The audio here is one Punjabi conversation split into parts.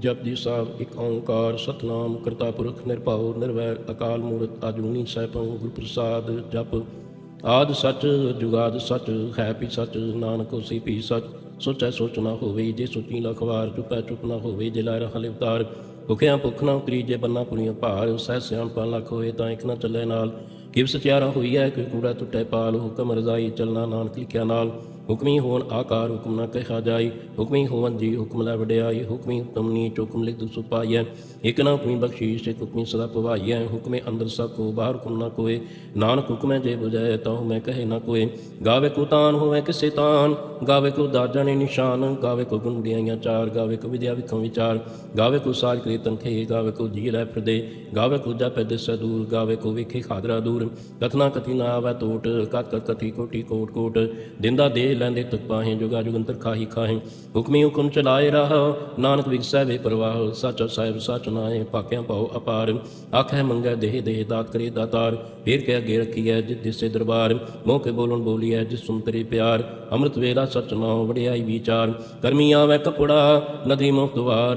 ਜਪਜੀ ਸਾਹਿਬ, ਇੱਕ ਓੰਕਾਰ, ਸਤਨਾਮ, ਕਰਤਾ ਪੁਰਖ, ਨਿਰਭਉ, ਨਿਰਵੈਰ, ਅਕਾਲ ਮੂਰਤ, ਆਜੂਨੀ ਸੈਭੰ ਗੁਰ ਪ੍ਰਸਾਦ ਜਪ। ਆਦ ਸੱਚ, ਜੁਗਾਦ ਸਚ, ਹੈ ਵੀ ਸਚ, ਨਾਨਕ ਹੋਸੀ ਵੀ ਸੱਚ। ਸੋਚੈ ਸੋਚ ਨਾ ਹੋਵੇ, ਜੇ ਸੋਚੀ ਲਖਵਾਰ ਚੁਪੈ ਚੁਪ ਨਾ ਹੋਵੇ, ਜੇ ਲਾਇ ਹਲੇ ਉਤਾਰ ਭੁਖਿਆ ਭੁਖ ਨਾ ਉਤਰੀ, ਜੇ ਬੰਨਾ ਪੁਰੀਆਂ ਭਾਰ, ਸਹਿ ਸਿਆਣਪਾ ਲੱਖ ਹੋਏ ਤਾਂ ਇੱਕ ਨਾ ਚੱਲੇ ਨਾਲ। ਕਿਵ ਸਚਿਆਰਾ ਹੋਈ ਹੈ ਕਿ ਕੂੜਾ ਟੁੱਟੇ ਪਾਲ, ਹੁਕਮ ਰਜ਼ਾਈ ਚੱਲਣਾ ਨਾਨਕ ਲਿਖਿਆ ਨਾਲ। ਹੁਕਮੀ ਹੋਣ ਆਕਾਰ, ਹੁਕਮ ਨਾ ਕਹਿਆ ਜਾਈ। ਹੁਕਮੀ ਹੋਵਨ ਜੀ ਹੁਕਮ ਲੈ ਵਡਿਆਈ, ਹੁਕਮੀ ਹੁਕਮ ਨੀ ਹੁਕਮ ਲਿਖ ਦੁਸ ਪਾਈਐ। ਇਕ ਨਾ ਹੁਕਮੀ ਬਖਸ਼ੀਸ਼, ਇਕ ਹੁਕਮੀ ਸਦਾ ਪਵਾਈਐ। ਹੁਕਮੇ ਅੰਦਰ ਸਭ ਕੋ, ਬਾਹਰ ਹੁਕਮ ਨਾ ਕੋਏ। ਨਾਨਕ ਹੁਕਮੈ ਜੇ 부ਜੈ ਤਾਂ ਮੈਂ ਕਹੇ ਨਾ ਕੋਏ। ਗਾਵੇ ਕੋ ਤਾਨ ਹੋਵੇ ਕਿਸੇ ਤਾਨ, ਗਾਵੇ ਕੋ ਦਾਜਣੇ ਨਿਸ਼ਾਨ। ਗਾਵੇ ਕੋ ਗੁਣ ਦਿਆਈਆਂ ਚਾਰ, ਗਾਵੇ ਕੋ ਵਿਦਿਆ ਵਿਖੋਂ ਵਿਚਾਰ। ਗਾਵੇ ਕੋ ਸਾਜ ਕੀਰਤਨ ਥੇ ਗਾਵੇ ਕੋ ਜੀ ਲੈ ਫਿਰਦੇ। ਗਾਵੇ ਕੋ ਜਪੈ ਦਿਸੈ ਦੂਰ, ਗਾਵੇ ਕੋ ਵਿਖੇ ਖਾਦਰਾ ਦੂਰ। ਕਥਨਾ ਕਥੀ ਨਾ ਆਵੈ ਟੋਟ ਕਤ ਕਤ ਕਥੀ ਕੋਟੀ ਕੋਟ ਕੋਟ। ਦਿੰਦਾ ਦੇ ਲੈਂਦੇ ਤੁਕ ਪਾਹੇ, ਜੁਗਾ ਜੁਗੰਤਰ ਖਾਹੀ ਖਾਹੇ। ਹੁਕਮੀ ਹੁਕਮ ਚਲਾਏ ਰਹਾ, ਨਾਨਕ ਵਿਗਸੈ ਵੇ ਪ੍ਰਵਾਹ। ਸੱਚ ਸਾਹਿਬ ਸੱਚ ਨਾਏ ਪਾਕਿਆਂ ਪਾਉ ਅਪਾਰ। ਆਖੈ ਮੰਗੈ ਦੇਹ ਦੇਹ ਦਾਤ ਕਰੇ ਦਾਤਾਰ। ਫੇਰ ਕਹਿ ਅੱਗੇ ਰੱਖੀਐ ਜਿਸ ਦਿਸੇ ਦਰਬਾਰ। ਮੋਹ ਕੇ ਬੋਲਣ ਬੋਲੀਐ ਜਿਸ ਸੁਨ ਤੇਰੇ ਪਿਆਰ। ਅੰਮ੍ਰਿਤ ਵੇਲਾ ਸਚ ਨਾਉ ਵਡਿਆਈ ਵਿਚਾਰ। ਕਰਮੀ ਆਵੈ ਕਪੜਾ, ਨਦੀ ਮੁਖ ਦੁਆਰ।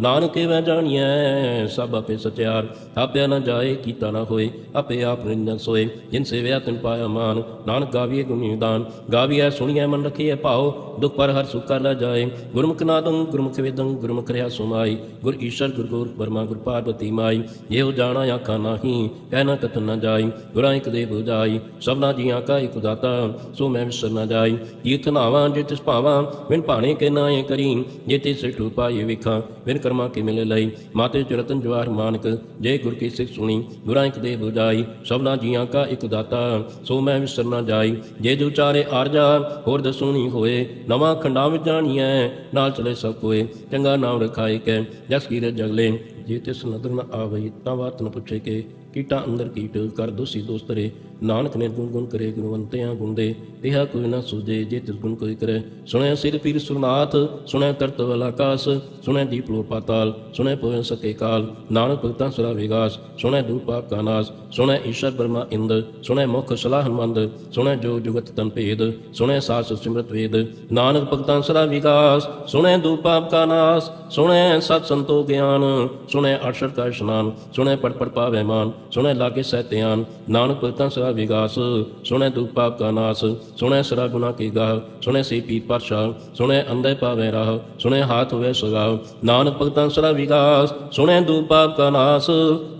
ਨਾਨਕੇ ਵੈ ਜਾਣੀਐ, ਸਭ ਆਪੇ ਸਚਿਆਰ। ਥਾਪਿਆ ਨਾ ਜਾਏ, ਕੀਤਾ ਨਾ ਹੋਏ। ਆਪੇ ਆਪ ਨਿੰਦਨ ਸੋਏ, ਜਿਨ ਸੇਵਿਆ ਤਿਨ ਪਾਇਆ ਮਾਨ। ਨਾਨਕ ਗਾਵੀਏ ਗੁਣੀਦਾਨ ਗਾਵੀਐ, ਸੁਣੀਐ ਮਨ ਰਖੀਐ ਭਾਉ। ਦੁਖ ਪਰ ਹਰ ਸੁਖ ਕਰ ਲ ਜਾਏ। ਗੁਰਮੁਖ ਨਾਦੰ, ਗੁਰਮੁਖ ਵੇਦੰ, ਗੁਰਮੁਖ ਰਿਆ ਸੁਮਾਈ। ਗੁਰ ਈਸ਼ਰ, ਗੁਰ ਗੋਰ ਬਰਮਾ, ਗੁਰ ਪਾਰਵਤੀ ਮਾਈ। ਇਹੋ ਜਾਣਾ ਆਖਾ ਨਾਹੀ, ਕਹਿ ਨਾ ਕਥਨ ਨਾ ਜਾਈ। ਗੁਰਾਂ ਇੱਕ ਦੇ 부ਜਾਈ। ਸਭਨਾ ਜੀਆਂ ਕਾ ਇੱਕ ਦਾਤਾ, ਸੋ ਮੈਂ ਵਿਸਰ ਨਾ ਜਾਈ। ਤੀਰਥ ਨਾਵਾਂ, ਜੇ ਤਿਸ ਭਾਵਾਂ, ਬਿਨ ਭਾਣੇ ਕੇ ਨਾਏ ਕਰੀ। ਜੇ ਤੇ ਸਿੱਠੂ ਪਾਏ ਵਿਖਾਂ, ਬਿਨ ਕਰਮਾ ਕੇ ਮਿਲੇ ਲਈ। ਮਾਤੇ ਚਰਤਨ ਜਵਾਰ ਮਾਨਕ, ਜੇ ਗੁਰ ਕੀ ਸਿੱਖ ਸੁਣੀ, ਗੁਰਾਂ ਇੱਕ ਦੇ 부ਜਾਈ। ਸਭਨਾ ਜੀਆਂ ਕਾ ਇਕ ਦਾਤਾ, ਸੋ ਮੈਂ ਵਿਸਰ ਨਾ ਜਾਈ। ਜੇ ਜੋ ਚਾਰੇ ਆਰਜਾ ਹੋਰ ਦਸੂਣੀ ਹੋਏ। ਨਵਾਂ ਖੰਡਾਂ ਵਿੱਚ ਜਾਣੀਐ ਨਾਲ ਚਲੇ ਸਭ ਕੋਏ। ਚੰਗਾ ਨਾਮ ਰਖਾਏ ਕੈ, ਜਸ ਕੀਰਤ ਜਗਲੇ ਜੇ ਤਿਸ ਨਦਰ ਨ ਆਵਈ ਤਾਂ ਬਾਤ ਨ ਪੁੱਛੇ ਕੇ, ਕੀਟਾ ਅੰਦਰ ਕੀਟ, ਕਰ ਦੋਸੀ ਦੋਸਤਰੇ ਨਾਨਕ ਨੇ ਗੁਣ ਗੁਣ ਕਰੇ, ਗੁਣਵੰਤਿਆਂ ਗੁੰਦੇ ਤਿਹਾ ਕੋਈ ਨਾ ਸੂਝੇ, ਜੇ ਤਿਸ ਗੁਣ ਕੋਈ ਕਰੇ। ਸੁਣਿਆ ਸਿਰ ਪੀਰ ਸੁਰਨਾਥ ਸੁਣਿਆ ਤਰਤ ਵਾਲਾ ਆਕਾਸ ਸੁਣਿਆ ਦੀਪ ਲੋ ਪਾਤਾਲ ਸੁਣਿਆ ਪਵਨ ਸਕੇ ਕਾਲ। ਨਾਨਕ ਭਗਤਾਂ ਸੁਰਾ ਵਿਗਾਸ ਸੁਣਿਆ ਦੂਪ ਪਾਪ ਕਾ ਨਾਸ ਸੁਣਿਆ ਈਸ਼ਰ ਬਰਮਾ ਇੰਦ ਸੁਣਿਆ ਮੁਖ ਸਲਾਹ ਮੰਦ ਸੁਣਿਆ ਜੋ ਜੁਗਤ ਤਨ ਭੇਦ ਸੁਣਿਆ ਸਾਸ ਸਿਮਰਤ ਵੇਦ। ਨਾਨਕ ਭਗਤਾਂ ਸੁਰਾ ਵਿਗਾਸ ਸੁਣਿਆ ਦੂਪ ਪਾਪ ਕਾ ਨਾਸ ਸੁਣਿਆ ਸਤ ਸੰਤੋ ਗਿਆਨ ਸੁਣਿਆ ਅਠਸ਼ਰ ਕਾ ਇਸ਼ਨਾਨ ਸੁਣਿਆ ਪੜ ਪੜ ਪਾਵੇ ਮਾਨ ਸੁਣਿਆ ਲਾਗੇ ਸਹਿਤਿਆਨ ਨਾਨਕ ਭਗਤਾਂ ਸਦਾ ਵਿਗਾਸ ਸੁਣਿਆ ਦੁਖ ਪਾਪ ਕਾ ਨਾਸ ਸੁਣਿਆ ਸਰਾ ਗੁਨਾ ਕੀ ਗਾਹ ਸੁਣਿਆ ਸੀ ਪੀ ਪਰਸ਼ਾ ਸੁਣਿਆ ਅੰਧੇ ਪਾਵੇ ਰਾਹ ਸੁਣਿਆ ਹਾਥ ਹੋਵੇ ਸਗਾਵ ਨਾਨਕ ਭਗਤਾਂ ਸਦਾ ਵਿਗਾਸ ਸੁਣਿਆ ਦੁਖ ਪਾਪ ਕਾ ਨਾਸ,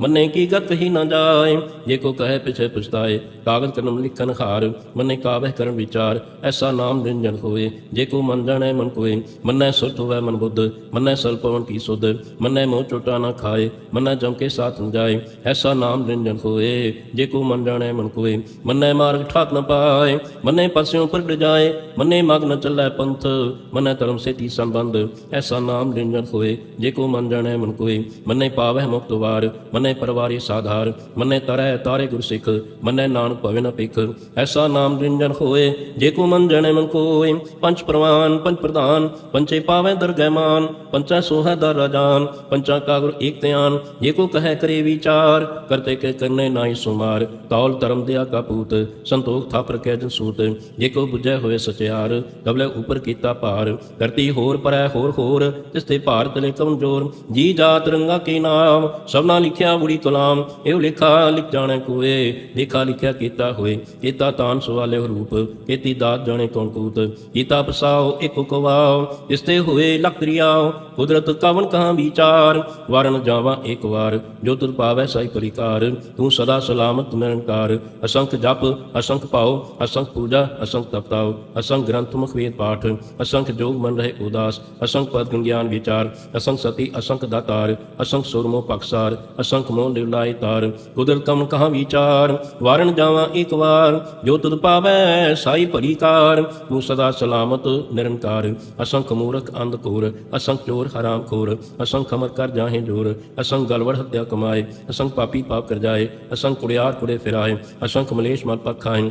ਮੰਨੇ ਕੀ ਗਤ ਹੀ ਨਾ ਜਾਏ, ਜੇ ਕੋ ਕਹੇ ਪਿਛੇ ਪਛਤਾਏ, ਕਾਗਜ਼ ਕਲਮ ਲਿਖਨ ਹਾਰ, ਮੰਨੇ ਕਾਵਹਿ ਕਰਨ ਵਿਚਾਰ, ਐਸਾ ਨਾਮ ਨਿਰੰਜਨ ਹੋਏ ਜੇ ਕੋ ਮਨ ਜਾਣੈ ਮਨ ਕੋਏ, ਮੰਨੈ ਸੁਰਤ ਹੋਵੇ ਮਨ ਬੁੱਧ, ਮੰਨੈ ਸਲ ਪਵਨ ਕੀ ਸੁਧ, ਮੰਨੈ ਮੋਹ ਚੋਟਾ ਨਾ ਖਾਏ, ਮੰਨੈ ਜਮ ਕੇ ਸਾਥ ਨ ਜਾਏ, ਐਸਾ ਨਾਮ ਨਿਰੰਜਨ ਹੋਏ, ਜੇ ਕੋ ਮਨ ਜਾਣੈ ਮਨ ਹੋਏ ਮੰਨੈ ਮਾਰਗ ਠਾਕ ਨ ਪਾਏ, ਮੰਨੈ ਪਸਿਓ ਪ੍ਰਗਟ ਜਾਏ, ਮੰਨੈ ਮਗ ਨ ਚੱਲੈ ਪੰਥ, ਮੰਨੈ ਧਰਮ ਸੇਤੀ ਸੰਬੰਧ, ਐਸਾ ਨਾਮ ਨਿਰੰਜਨ ਹੋਏ ਜੇ ਕੋ ਮਨ ਜਾਣੈ ਮਨ ਕੋਏ। ਮੰਨੈ ਪਾਵਹਿ ਮੁਕਤ ਵਾਰ, ਮੰਨੈ ਪਰਵਾਰੀ ਸਾਧਾਰ, ਮੰਨੈ ਤਰੈ ਤਾਰੇ ਗੁਰ ਸਿੱਖ, ਮੰਨੈ ਨਾਨਕ ਭਵੇ ਨ ਭਿਖ। ਐਸਾ ਨਾਮ ਨਿਰੰਜਨ ਹੋਏ ਜੇ ਕੋ ਮਨ ਜਾਣੈ ਮਨ ਕੋਏ। ਪੰਜ ਪ੍ਰਵਾਨ, ਪੰਜ ਪ੍ਰਧਾਨ ਪੰਚੇ ਪਾਵੈ ਦਰਗਹਿ ਮਾਨ, ਪੰਚਾ ਸੋਹੈ ਦਰ ਰਾਜਾਨ, ਪੰਚਾ ਕਾ ਗੁਰ ਏਕ ਧਿਆਨ। ਜੇ ਕੋ ਕਹੈ ਕਰੇ ਵਿਚਾਰ, ਕਰਤੇ ਕੇ ਕਰਨੇ ਨਾਹੀ ਸੁਮਾਰ। ਤੌਲ ਧਰਮ ਦਿਆ ਕਾ ਪੂਤ ਸੰਤੋਖ ਥਾਪਰ ਕੈ ਜਨ ਸੂਤ। ਜੇ ਕੋ ਬੁਝੈ ਹੋਏ ਸਚਿਆਰ, ਕਬਲੇ ਉਪਰ ਕੀਤਾ ਭਾਰ। ਕਰਤੀ ਹੋਰ ਪਰੈ ਹੋਰ ਹੋਰ ਤਿਸ ਤੇ ਭਾਰ ਤਲੇ ਕਮਜ਼ੋਰ। ਜੀ ਜਾਤ ਰੰਗਾ ਕੇ ਨਾਮ, ਸਭਨਾ ਲਿਖਿਆ ਬੁੜੀ ਕਲਾਮ ਇਹ ਲਿਖਾ ਲਿਖ ਜਾਣੈ ਕੋਏ, ਲਿਖਾ ਲਿਖਿਆ ਕੀਤਾ ਹੋਏ। ਕੀਤਾ ਤਾਨ ਸਵਾਲੇ ਰੂਪ, ਕੀਤੀ ਦਾਤ ਜਾਣੇ ਕੌਣ ਕੂਤ। ਕੀਤਾ ਪਸਾਓ, ਇੱਕ ਕਵਾਓ ਇਸ ਤੇ ਹੋਏ ਲਖ ਦਰਿਆਓ ਕੁਦਰਤ ਕਵਨ ਕਹਾਂ ਵਿਚਾਰ, ਵਰਨ ਜਾਵਾ ਇੱਕ ਵਾਰ। ਜੋ ਤੁਰ ਪਾਵੈ ਸਾਈ ਪਰਿਕਾਰ, ਤੂੰ ਸਦਾ ਸਲਾਮਤ ਨਿਰੰਕਾਰ। ਅਸੰਖ ਜਪ, ਅਸੰਖ ਭਾਉ, ਅਸੰਖ ਪੂਜਾ, ਅਸੰਖ ਤਪਤਾਉ, ਅਸੰਖ ਗ੍ਰੰਥ ਮੁਖ ਵੇਦ ਪਾਠ, ਅਸੰਖ ਜੋਗ ਮਨ ਰਹੇ ਉਦਾਸ, ਅਸੰਖ ਪਦ ਗਿਆਨ ਵਿਚਾਰ, ਅਸੰਖ ਸਤੀ, ਅਸੰਖ ਦਾਤਾਰ, ਅਸੰਖ ਸੁਰਮੋ ਪਕਸਾਰ ਅਸੰਖ ਮੋਹ ਲਿਵਲਾਈ ਤਾਰ ਕੁਦਰਤ ਕਵਨ ਕਹਾਂ ਵਿਚਾਰ, ਵਾਰਨ ਜਾਵਾ ਇੱਕ ਵਾਰ, ਜੋ ਤੁਧ ਪਾਵੈ ਸਾਈ ਭਰੀਕਾਰ ਤੂੰ ਸਦਾ ਸਲਾਮਤ, ਨਿਰੰਕਾਰ, ਅਸੰਖ ਮੂਰਖ ਅੰਧ ਕੋਰ ਅਸੰਖ ਚੋਰ ਹਰਾਮ ਖੋਰ, ਅਸੰਖ ਅਮਰ ਕਰ ਜਾਹੇ ਜੋਰ, ਅਸੰਖ ਗਲਵੜ ਹੱਤਿਆ ਕਮਾਏ, ਅਸੰਖ ਪਾਪੀ ਪਾਪ ਕਰ ਜਾਏ, ਅਸੰਖ ਕੁੜਿਆਰ ਕੁੜੇ ਫਿਰਾਏ ਅਸੰਖ ਮਲੇਸ਼ ਮਲ ਪਖਾਏ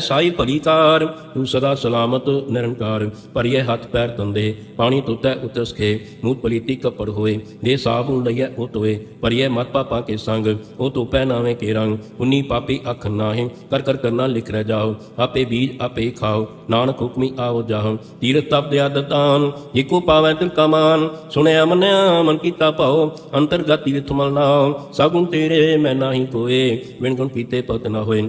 ਸਾਈ ਭਲੀਕਾਰ ਤੂੰ ਸਦਾ ਸਲਾਮਤ, ਨਿਰੰਕਾਰ। ਭਰੀਏ ਹੱਥ ਪੈਰ ਤੰਦੇ ਪਾਣੀ ਤੁਤੈ ਉਤਸ ਕੇ ਮੂਤ ਪਲੀਤੀ ਕਪੜ ਹੋਏ, ਦੇ ਸਾਬੂ ਲਈਐ ਉਹ ਤੋਏ ਭਰੀਏ ਮਤ ਪਾਪਾ ਕੇ ਸੰਗ, ਉਹ ਤੋ ਪਹਿਨਾਵੇਂ ਕੇ ਰੰਗ। ਉਨੀ ਪਾਪੀ ਅੱਖ ਨਾਹੀਂ, ਕਰ ਕਰ ਕਰਨਾ ਲਿਖ ਰਹਿ ਜਾਓ। ਆਪੇ ਬੀਜ ਆਪੇ ਖਾਓ, ਨਾਨਕ ਹੁਕਮੀ ਆਓ ਜਾਹੋ। ਤੀਰਥ ਤਪ ਦਿਆ ਦਤਾਨ ਜਿਕੋ ਪਾਵੈ ਤਿਲ ਕਮਾਨ ਸੁਣਿਆ ਮੰਨਿਆ ਮਨ ਕੀਤਾ ਭਾਉ ਅੰਤਰਗਤ ਤੀਰਥ ਮਲ ਨਾਉ। ਸਗੁਣ ਤੇਰੇ ਮੈਂ ਨਾਹੀ ਕੋਏ ਵਿਣ ਗੁਣ ਕੀਤੇ ਪਤ ਨਾ ਹੋਏ।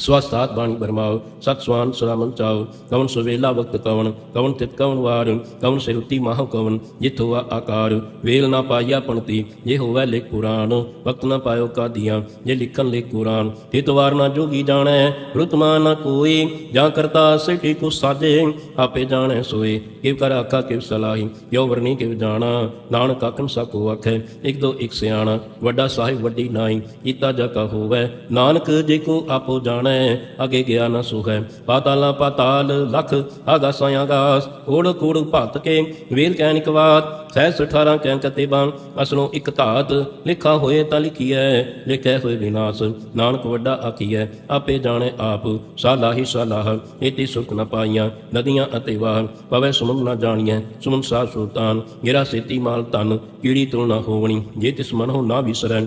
ਸਵਸਤਾਤ ਬਾਣੀ ਬਰਮਾਓ, ਸਤ ਸਵਾਨ ਸਦਾ ਮਨ ਚਾਓ ਕਵਨ ਸੁਵੇਲਾ ਵਕਤ ਕਵਨ ਕਵਨ ਤਿਤ ਕਵਨ ਵਾਰ ਕਵਨ ਸਿਰੁਤੀ ਮਾਹ ਕਵਨ ਜਿਤ ਹੋਆ ਆਕਾਰ। ਵੇਲ ਨਾ ਪਾਈਆ ਪਣਤੀ, ਜੇ ਹੋਵੇ ਲਿਖ ਪੁਰਾਣ, ਵਕਤ ਨਾ ਪਾਇਓ ਕਾਦੀਆਂ, ਜੇ ਲਿਖਣ ਲਿਖ ਕੁਰਾਨ। ਤਿਤ ਵਾਰ ਨਾ ਜੋਗੀ ਜਾਣੈ ਰੁਤਮਾ ਨਾ ਕੋਈ, ਜਾਂ ਕਰਤਾ ਸਿਟੀ ਕੋ ਸਾਜੇ, ਆਪੇ ਜਾਣੈ ਸੋਏ। ਕਿਵ ਕਰ ਆਖਾ ਕਿਵ ਸਲਾਹੀ, ਕਿਉ ਵਰਨੀ ਕਿਵ ਜਾਣਾ, ਨਾਨਕ ਆਖਣ ਸਕੋ ਆਖੈ, ਇਕ ਦੋ ਇਕ ਸਿਆਣਾ, ਵੱਡਾ ਸਾਹਿਬ ਵੱਡੀ ਨਾਈ ਕੀਤਾ ਜਾ ਕਾ ਹੋਵੇ, ਨਾਨਕ ਜੇ ਕੋ ਆਪੋ ਜਾਣੈ, ਅਗੇ ਗਿਆ ਨਾ ਸੁਖੈ ਪਾਤਾਲਾ ਪਾਤਾਲ ਲਖ ਆਗਾਸਾਂ ਆਗਾਸ, ਕੋੜ ਕੋੜ ਭਤ ਕੇ, ਵੇਲ ਕਹਿ ਨਿਕਵਾਤ ਸਹਿਸ 18 ਤੇ ਕਤੇਬਾਂ, ਅਸਲੋਂ ਇੱਕ ਧਾਤ, ਲਿਖਾ ਹੋਏ ਤਾਂ ਲਿਖੀਐ ਲਿਖਿਆ ਹੋਏ ਵਿਨਾਸ਼, ਨਾਨਕ ਵੱਡਾ ਆਖੀਐ, ਆਪੇ ਜਾਣੇ ਆਪ, ਸਾਲਾਹੀ ਸਲਾਹ ਇਤੀ ਸੁਖ ਨ ਪਾਈਆਂ, ਨਦੀਆਂ ਅਤੇ ਵਾਹ ਪਵੈ ਸੁਮਨ ਨ ਜਾਣੀਐ, ਸੁਮਨ ਸਾ ਸੁਲਤਾਨ, ਗਿਰਾ ਸੇਤੀ ਮਾਲ ਧਨ, ਕੀੜੀ ਤੋਂ ਨਾ ਹੋਵਣੀ, ਜੇ ਤਿਸ ਮਨ ਨਾ ਵਿਸਰੈ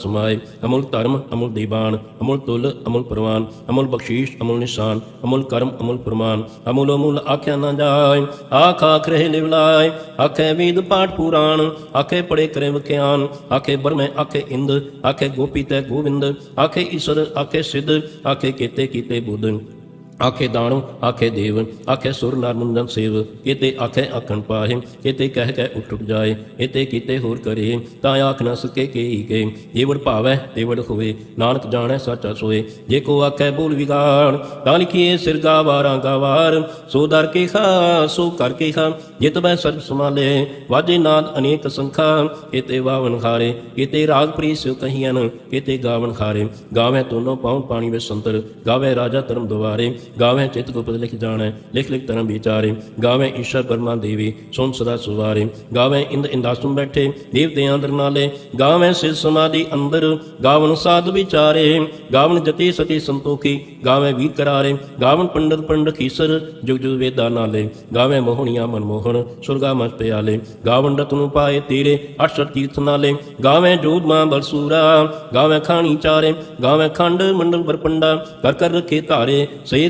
ਸਮਾਏ, ਅਮੁਲ ਧਰਮ, ਅਮੁਲ ਦੀਵਾਨ, ਅਮੁਲ ਤੁਲ, ਅਮੁਲ ਪ੍ਰਵਾਨ, ਅਮੁਲ ਬਖਸ਼ੀਸ਼, ਅਮੁਲ ਨਿਸ਼ਾਨ, ਅਮੁਲ ਕਰਮ, ਅਮੁਲ ਪ੍ਰਮਾਨ, ਅਮੁਲ ਅਮੁਲ ਆਖਿਆ ਨਾ ਜਾਏ, ਆਖ ਆਖ ਰਹੇ ਲਿਵਲਾਏ, ਆਖੇ ਵੇਦ ਪਾਠ ਪੁਰਾਣ, ਆਖੇ ਪੜੇ ਕਰੇ ਵਿਖਿਆਨ ਆਖੇ ਬਰਮੇ, ਆਖੇ ਇੰਦ, ਆਖੇ ਗੋਪੀ ਤੇ ਗੋਵਿੰਦ, ਆਖੇ ਈਸ਼ਰ, ਆਖੇ ਸਿੱਧ, ਆਖੇ ਕੀਤੇ ਕੀਤੇ ਬੁੱਧ। ਆਖੇ ਦਾਣੋ, ਆਖੇ ਦੇਵ ਆਖੇ ਸੁਰ ਨਰਮੁੰਦਨ ਸੇਵ। ਕਿਤੇ ਆਖੇ ਆਖਣ ਪਾਹੇ, ਕਿਤੇ ਕਹਿ ਕਹਿ ਉੱਠ ਉੱਠ ਜਾਏ ਇਤੇ ਕੀਤੇ ਹੋਰ ਕਰੇ, ਤਾਂ ਆਖ ਨਾ ਸਕੇ ਕੇ ਕੇ। ਜੇ ਭਾਵੈ ਤੇਵੜ ਹੋਵੇ, ਨਾਨਕ ਜਾਣੈ ਸੱਚਾ ਸੋਏ। ਜੇ ਕੋ ਆਖੈ ਬੋਲ ਵਿਗਾੜ, ਤਾਂ ਲਿਖੀਏ ਸਿਰ ਗਾਵਾਰਾਂ ਗਾਵਾਰ। ਸੋ ਦਰ ਕੇ ਖਾ ਸੋ ਕਰ ਕੇ ਖਾ ਜਿਤ ਬੈ ਸਰਬ ਸਮਾਲੇ ਵਾਜੇ ਨਾਦ ਅਨੇਕ ਸੰਖਾ, ਕਿਤੇ ਵਾਵਨ ਖਾਰੇ ਕਿਤੇ ਰਾਗ ਪ੍ਰੀ ਸਿਉ ਕਹੀਆਂ ਕਿਤੇ ਗਾਵਨ ਖਾਰੇ ਗਾਵੇਂ ਤੋਨੋ ਪਾਉ ਪਾਣੀ ਵਿੱਚ ਸੰਤਰ, ਗਾਵੇ ਰਾਜਾ ਧਰਮ ਦੁਆਰੇ। ਗਾਵੇਂ ਚਿਤ ਗੁਪਤ ਲਿਖ ਜਾਣੈ, ਲਿਖ ਲਿਖ ਧਰਮ ਵਿਚਾਰੇ। ਗਾਵੇਂ ਈਸ਼ਰ ਬਰਮਾ ਦੇਵੀ ਸੁਨ ਸਦਾ ਸੁਵਾਰੇ। ਗਾਵੇਂ ਇੰਦ ਇੰਦਾਸੁਮ ਬੈਠੇ, ਦੇਵਤਿਆਂ ਅੰਦਰ ਨਾਲੇ। ਗਾਵੇਂ ਸਿਰ ਸਮਾਧੀ ਅੰਦਰ, ਗਾਵਨ ਸਾਧ ਵਿਚਾਰੇ। ਗਾਵਨ ਜਤੀ ਸਤੀ ਸੰਤੋਖੀ ਗਾਵੇਂ ਵੀਰ ਕਰਾਰੇ। ਗਾਵਨ ਪੰਡਤ ਪੰਡਤ ਖੀਸਰ, ਜੁਗ ਜੁਗ ਵੇਦਾ ਨਾਲੇ। ਗਾਵੇਂ ਮੋਹਣੀਆਂ ਮਨਮੋਹਣ, ਸੁਰਗਾ ਮਸ ਪਿਆਲੇ। ਗਾਵਨ ਰਤਨੁ ਪਾਏ ਤੇਰੇ ਅਸ਼ਰ ਤੀਰਥ ਨਾਲੇ। ਗਾਵੇਂ ਜੋਧ ਮਾਂ ਬਲਸੂਰਾ ਗਾਵੇਂ ਖਾਣੀ ਚਾਰੇ। ਗਾਵੇਂ ਖੰਡ ਮੰਡਲ ਬਰਪੰਡਾ, ਕਰ ਕਰ ਰਖੇ ਧਾਰੇ। ਸੇ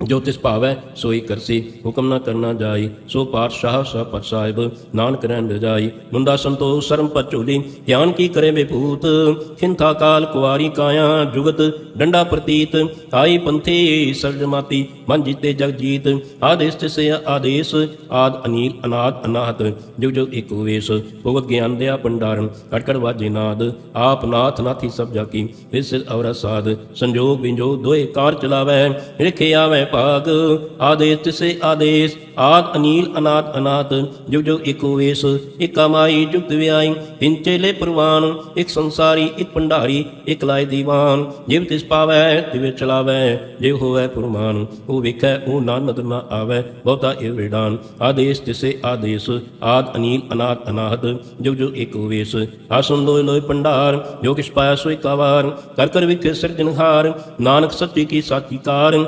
ਜੋ ਤਿਸ ਭਾਵੈ, ਸੋਈ ਕਰਸੀ, ਹੁਕਮ ਨਾ ਕਰਨਾ ਜਾਈ, ਸੋ ਪਾਤਸ਼ਾਹ ਸਭ ਸਾਹਿਬ, ਨਾਨਕ ਰਹਿਣ ਰਜਾਈ। ਮੁੰਦਾ ਸੰਤੋਖ, ਸਰਮ ਪਚੋਲੀ ਗਿਆਨ ਕੀ ਕਰੇ ਬੇਭੂਤ? ਖਿੰਥਾ ਕਾਲ ਕੁਵਾਰੀ ਕਾਇਆ, ਜੁਗਤ ਡੰਡਾ ਪ੍ਰਤੀਤ। ਆਈ ਪੰਥੀ ਸਰਜਮਾਤੀ ਮਨ ਜੀਤੇ ਜਗ ਜੀਤ। ਆਦੇਸ ਤਿਸੇ ਆਦੇਸ, ਆਦ ਅਨੀਲ, ਅਨਾਦ ਅਨਾਹਤ। ਜੁਗ ਜੋ ਏਕ ਵੇਸ ਭਗਤ ਗਿਆਨ ਦਿਆ ਭੰਡਾਰਨ। ਕਟਕੜ ਵਾਜੇ ਨਾਦ, ਆਪ ਨਾਥ ਨਾਥੀ ਸਭ ਜਾਕੀ। ਇਸ ਅਵਰ ਸਾਧ ਸੰਜੋਗ ਵਿੰਜੋ ਦੋਏ ਕਾਰ ਚਲਾਵੈ ਰਿਖੇ ਆਵੈ ਭਾਗ, ਆਦੇਸ ਤਿਸੇ ਆਦੇਸ, ਆਦ ਅਨੀਲ ਅਨਾਦ ਅਨਾਤ ਜੋ ਜੋ ਏਕੋ ਵੇਸ, ਇਕ ਕਮਾਈ ਜੁਗਤ ਵਿਆਈ ਤਿੰਨ ਪ੍ਰਵਾਨ, ਇੱਕ ਸੰਸਾਰੀ, ਇੱਕ ਭੰਡਾਰੀ, ਇੱਕ ਲਾਇ ਦੀਵਾਨ, ਜਿਵ ਤਿਸ ਪਾਵੈ, ਤਿਵੇਂ ਚਲਾਵੈ, ਜੇ ਹੋਵੈ ਫੁਰਮਾਨ ਉਹ ਵੇਖੈ, ਉਹ ਨਾ ਨਾ ਆਵੈ, ਬਹੁਤਾ ਇਹ ਵਿਡਾਨ ਆਦੇਸ ਤਿਸੇ ਆਦੇਸ, ਆਦ ਅਨੀਲ ਅਨਾਦ ਅਨਾਹਤ ਜੋ ਜੋ ਏਕੋ ਵੇਸ, ਆਸਨ ਲੋਇ ਲੋਇ ਭੰਡਾਰ, ਜੋ ਕਿਛ ਪਾਇਆ ਸੋਈ ਕਾਵਾਰ, ਕਰ ਕਰ ਵਿਖੇ ਸਿਰਜਨਹਾਰ ਨਾਨਕ ਸੱਚੀ ਕੀ ਸਾਚੀ ਕਾਰ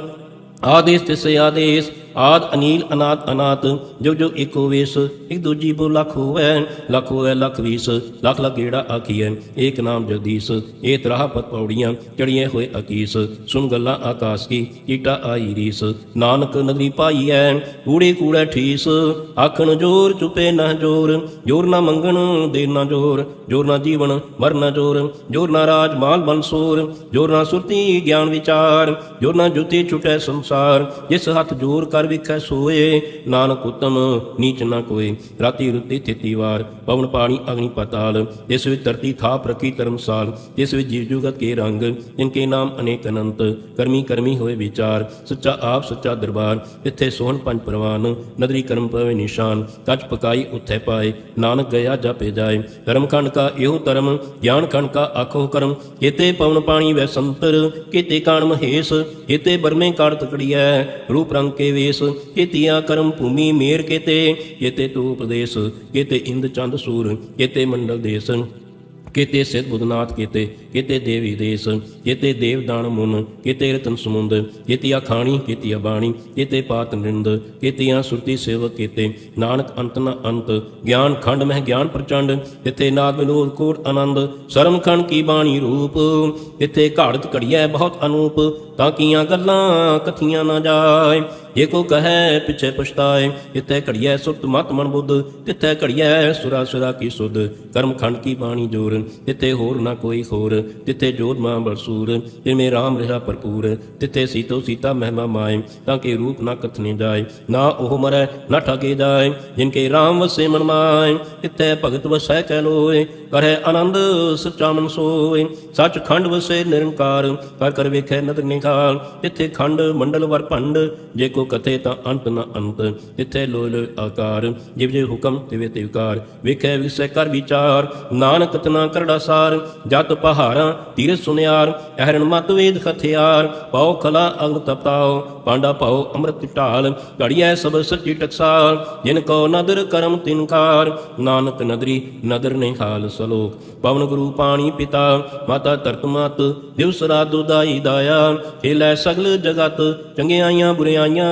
ਆਦੇਸ ਤਿਸੇ ਆਦੇਸ ਆਦ ਅਨੀਲ, ਅਨਾਦ ਅਨਾਤ ਜੋ ਜੋ ਏਕੋ ਵੇਸ ਇੱਕ ਦੂਜੀ ਬੋ ਲੱਖ ਹੋਵੇ ਲੱਖ ਹੋਵੇ, ਲੱਖ ਵੀਸ, ਲੱਖ ਲੱਖ ਗੇੜਾ ਆਖੀਐ, ਏਕ ਨਾਮ ਜਗਦੀਸ਼, ਇਹ ਤਰਾਹ ਪਤ ਪੌੜੀਆਂ ਚੜੀਏ ਹੋਏ ਅਕੀਸ, ਸੁਣ ਗੱਲਾਂ ਆਕਾਸ ਕੀ, ਕੀਟਾ ਆਈ ਰੀਸ, ਨਾਨਕ ਨਗਰੀ ਪਾਈਐ, ਕੂੜੇ ਕੂੜਾ ਠੀਸ, ਆਖਣ ਜੋਰ ਚੁਪੇ ਨਾ ਜੋਰ ਜੋਰ ਨਾ ਮੰਗਣ ਦੇ ਨਾ ਜੋਰ ਜੋਰ ਨਾ ਜੀਵਨ ਮਰ ਨਾ ਜੋਰ ਜੋਰ ਨਾ ਰਾਜ ਮਾਲ ਬਨਸੂਰ ਜੋਰ ਨਾ ਸੁਰਤੀ ਗਿਆਨ ਵਿਚਾਰ, ਜੋਰ ਨਾ ਜੁਤੀ ਛੁਟੈ ਸੰਸਾਰ, ਜਿਸ ਹੱਥ ਜੋਰ ਕਰ ਵਿਖੈ ਸੋਏ। ਨਾਨਕ ਉਤਮ ਨੀਚ ਨਾ ਕੋਏ। ਰਾਤੀ ਰੁੱਤੀ ਥਿਤੀ ਵਾਰ ਪਵਨ ਪਾਣੀ ਅਗਨੀ ਪਤਾਲ। ਜਿਸ ਵਿੱਚ ਧਰਤੀ ਥਾਪ ਰਖੀ ਧਰਮਸਾਲ। ਜਿਸ ਵਿੱਚ ਜੀਵ ਜੁਗਤ ਕੇ ਰੰਗ। ਇਨਕੇ ਨਾਮ ਅਨੇਕ ਅਨੰਤ। ਕਰਮੀ ਕਰਮੀ ਹੋਏ ਵਿਚਾਰ। ਸੱਚਾ ਆਪ ਸੱਚਾ ਦਰਬਾਰ। ਇੱਥੇ ਸੋਹਣ ਪੰਜ ਪ੍ਰਵਾਨ। ਨਦਰੀ ਕਰਮ ਪਵੇ ਨਿਸ਼ਾਨ। ਕੱਚ ਪਕਾਈ ਉੱਥੇ ਪਾਏ। ਨਾਨਕ ਗਿਆ ਜਾਪੇ ਜਾਏ। ਧਰਮ ਖੰਡ ਕਾ ਇਹੋ ਧਰਮ। ਗਿਆਨ ਖੰਡ ਕਾ ਆਖੋ ਕਰਮ। ਕੀਤੇ ਪਵਨ ਪਾਣੀ ਵੈ ਸੰਤਰ। ਕੀਤੇ ਕਾਣ ਮਹੇਸ਼। ਕੀਤੇ ਬਰਮੇ ਕਾੜ ਤਕੜੀਐ। ਰੂਪ ਰੰਗ ਕੇ ਵੇ ਵੇਸ ਕੀਤੀਆਂ ਕਰਮ ਭੂਮੀ ਮੇਰ ਕੀਤੇ ਕੀਤੇ ਤੂ ਉਪਦੇਸ਼, ਕੀਤੇ ਇੰਦ ਚੰਦ ਸੂਰ, ਕੀਤੇ ਮੰਡਲ ਦੇਸ, ਕੀਤੇ ਸਿਧ ਬੁਧਨਾਥ ਕੀਤੇ ਕੀਤੇ ਦੇਵੀ ਦੇਸ, ਕੀਤੇ ਦੇਵ ਮੁਨ, ਕੀਤੇ ਰਤਨ ਸਮੁੰਦ, ਕੀਤੀਆ ਖਾਣੀ, ਕੀਤੀਆ ਬਾਣੀ, ਕੀਤੇ ਪਾਤ ਨਿੰਦ, ਕੀਤੀਆਂ ਸੁਰਤੀ ਸੇਵਕ ਕੀਤੇ, ਨਾਨਕ ਅੰਤ ਨ ਅੰਤ, ਗਿਆਨ ਖੰਡ ਮਹਿ ਗਿਆਨ ਪ੍ਰਚੰਡ ਤਿੱਥੇ ਨਾਦ ਵਿਨੋਦ ਕੋਟ ਆਨੰਦ, ਸਰਮ ਖਣ ਕੀ ਬਾਣੀ ਰੂਪ ਤਿੱਥੇ ਘਾੜਤ ਘੜੀਐ ਬਹੁਤ ਅਨੂਪ, ਤਾਂ ਕੀਆਂ ਗੱਲਾਂ ਕਥੀਆਂ ਨਾ ਜਾਏ ਜੇ ਕੋ ਕਹੈ ਪਿਛੇ ਪਛਤਾਏ ਤਿੱਥੇ ਘੜੀਐ ਸੁਰਤ ਮਤ ਮਨ ਬੁੱਧ ਤਿੱਥੇ ਘੜੀਐ ਸੁਰਾ ਸੁਰਾ ਕੀ ਸੁਧ। ਕਰਮ ਖੰਡ ਕੀ ਬਾਣੀ ਜੋਰ ਤਿੱਥੇ ਹੋਰ ਨਾ ਕੋਈ ਹੋਰ ਤਿੱਥੇ ਜੋਤ ਮਾਂ ਬਰਸੂਰ ਜਿਵੇਂ ਰਾਮ ਰਿਹਾ ਭਰਪੂਰ ਤਿੱਥੇ ਸੀਤੋ ਸੀਤਾ ਮਹਿਮਾ ਮਾਏ, ਤਾਂ ਕਿ ਰੂਪ ਨਾ ਕਥਨੇ ਜਾਏ, ਨਾ ਉਹ ਮਰੈ, ਨਾ ਠਗੇ ਜਾਏ। ਜਿਨ ਕੇ ਰਾਮ ਵਸੇ ਮਨ ਮਾਏ ਤਿੱਥੇ ਭਗਤ ਵਸੈ ਕੈ ਲੋਏ, ਕਰੈ ਆਨੰਦ ਸੱਚਾ ਮਨ ਸੋਏ। ਸੱਚ ਖੰਡ ਵਸੇ ਨਿਰੰਕਾਰ ਕਰ ਕਰ ਵੇਖੈ ਨਦਰ ਨਿਖਾਲ ਤਿੱਥੇ ਖੰਡ ਮੰਡਲ ਵਰ ਭੰਡ, ਜੇ ਕੋ ਕਥੇ ਤਾਂ ਅੰਤ ਨ ਅੰਤ ਤਿੱਥੇ ਲੋਇ ਲੋਇ ਆਕਾਰ, ਜਿਵ ਜੇ ਹੁਕਮ ਤਿਵੇ ਤੇ ਵਿਕਾਰ ਵੇਖੈ ਵਿਸੈ ਕਰ ਵਿਚਾਰ, ਨਾਨਕ ਤਨਾ ਕਰੜਾ ਸਾਰ, ਜਤ ਪਹਾੜਾਂ ਤੀਰ ਸੁਨਿਆਰ, ਅਹਰਣ ਮਤ ਵੇਦ ਖਥਿਆਰ ਪਾਉ ਖਲਾ ਅਗਨ ਤਪਤਾਓ, ਪਾਂਡਾ ਪਾਉ ਅੰਮ੍ਰਿਤ ਢਾਲ, ਘੜੀਐ ਸਭ ਸੱਚੀ ਟਕਸਾਲ। ਜਿਨ ਕੋ ਨਦਰ ਕਰਮ ਤਿਨਕਾਰ ਨਾਨਕ ਨਦਰੀ ਨਦਰ ਨੇ ਖਾਲ ਸਲੋਕ। ਪਵਨ ਗੁਰੂ ਪਾਣੀ ਪਿਤਾ, ਮਾਤਾ ਧਰਤ ਮਾਤ, ਦਿਵਸ ਰਾਤ ਦੁਦਾਈ ਦਾਇਆ। ਖੇਲੇ ਸਗਲ ਜਗਤ, ਚੰਗਿਆਈਆਂ ਬੁਰਿਆਈਆਂ